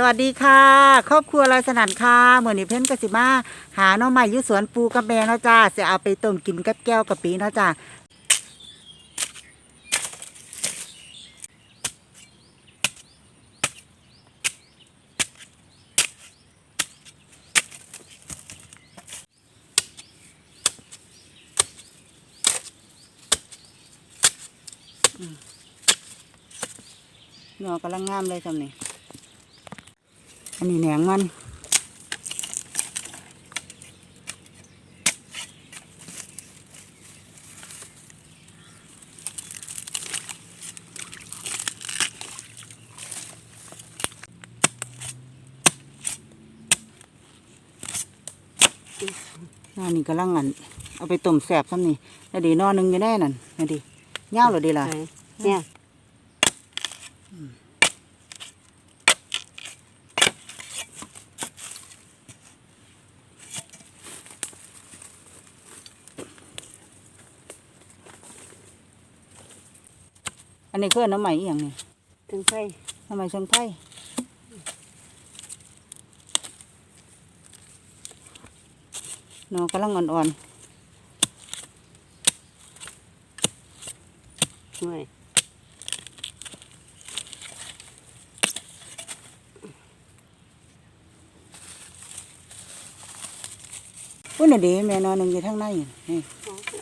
สวัสดีค่ะ ครอบครัวลอยสนันค่ะเหมือนนี่เพิ่นกสิมาหาน้องใหม่ยุสวนปูกับแม่เนาะจ้าจะเอาไปต้มกินกับแก้วกับปีเนาะจ้าหนอกำลังงามเลยจำนี่ อันนี้แหนงมันนอนนี่กำลังอันเอาไปต้มแสบซ้ำนี่แล้วดีนอนหนึงอยู่แน่นั่นนี่ดีเงาเหรือดีล่ะเนี่ย นนี้คือน้ำใหม่อีหยังนี่ถึงไฟน้ำใหม่เชิงไผ่นอนกำลังอ่อนหน่วยๆอุ้ยน่ะดีแม่นอนหนึงอยู่ทางในนี่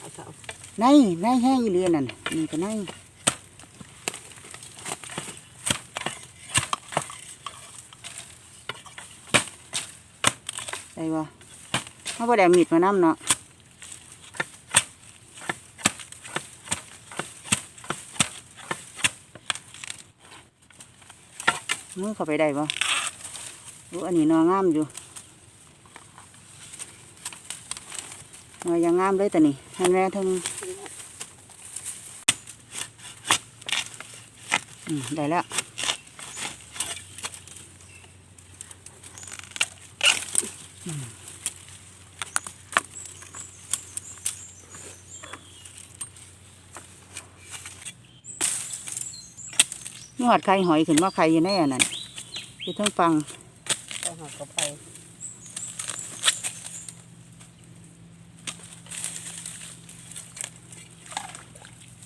เอาเสาในในแห้งอีเลียนั่นนี่ก็ใน ได้บ่เขาบ่ได้มีดมานำเนาะมือเข้าไปได้บ่รู้อันนี้นองามอยู่นอยังงามเลยแต่นี่เห็นไหมทั้งอืมได้แล้วอืม นี่หอดไข่หอยขึ้นมาไข่อยู่แน่นั่นอยู่เทั้งฟังเอาหักเข้าไป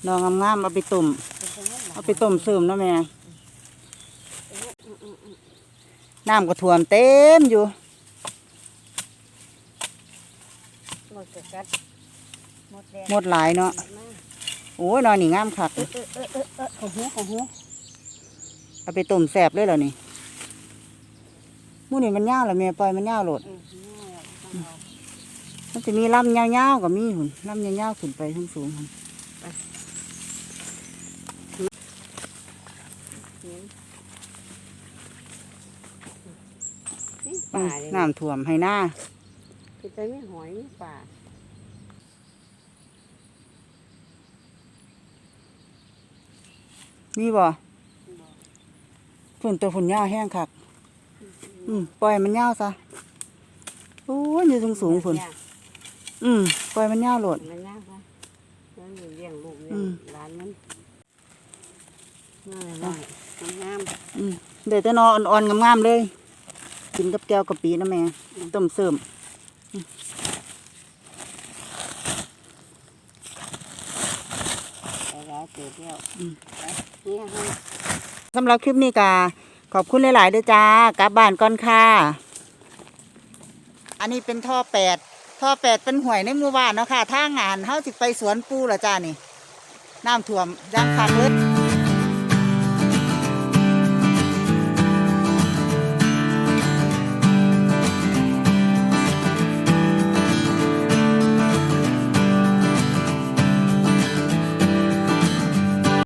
นองงามๆเอาไปตุ่มเอาไปต้มเสริมเนาะแม่ น้ำก็ท่วมเต็มอยู่ หมดจะ กัดหมดแดงหมดหลายเนาะโอ้ยนอนนี่งามคักเออเออเออเออเออของหูของหูเอาไปต้มแสบเลยเหรอนี่หมู่นี่มันยาวเหรอแม่ปล่อยมันยาวโหลดเออเอามันจะมีลำยาวๆกับมีหุ่นลำยาวๆขึ้นไปทั้งสูงหุ่นนี่อืป่ามเลยน้ำท่วมให้หน้าคือใจไม่หอยนี่ป่า มีบ่ฝุ่นตัวฝุ่นยาวแห้งคักอืมปล่อยมันยาวซะโอ้ยอยู่สูงสูงๆฝุ่นอืมปล่อยมันยาวโหลดมันยากปะมันอยู่เลี้ยงลูกเลี้ยอืงมหลานมันน่ารักงามอืมเดี๋ยวจะนอนอ่อนๆงามๆเลย กินกับแก้วกะปินะแม่ต้มเสริมๆหลายๆเกิดแล้วไปเนี่ยฮะสำหรับคลิปนี้กาขอบคุณหลาย ๆ ด้วยจ้ากลับบ้านก่อนค่ะ อันนี้เป็นท่อแปดท่อแปดเป็นห่วยในหมู่บ้านเนาะค่ะถ้างานเฮาสิไปสวนปูเหรอจ้านี่ น้ำท่วมย่างฟังเลย